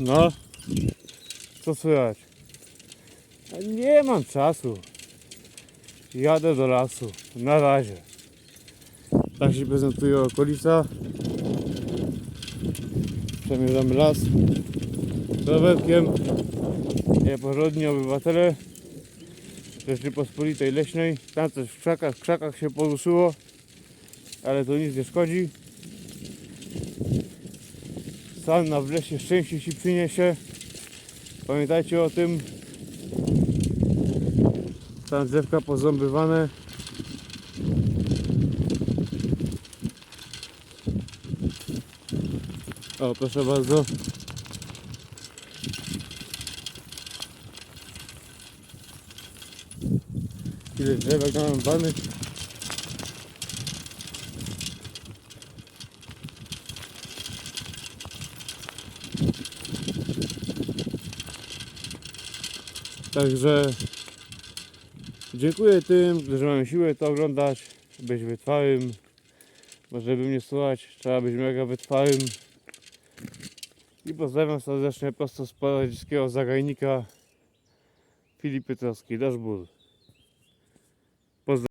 No, co słychać? Nie mam czasu. Jadę do lasu. Na razie. Tak się prezentuje okolica. Przemierzamy las. Rowerkiem. Nieporządni obywatele Rzeczypospolitej Leśnej. Tam coś w krzakach, w krzakach się poruszyło. Ale to nic nie szkodzi. Salna w lesie szczęście ci przyniesie. Pamiętajcie o tym. Tam drzewka poząbywane. O, proszę bardzo. Ile drzewek mam banych. Także dziękuję tym, którzy mają siłę to oglądać, być wytrwałym. Bo żeby mnie słuchać, trzeba być mega wytrwałym. I pozdrawiam serdecznie prosto z poradzieckiego zagajnika Filip Piotrowski, Daszbur.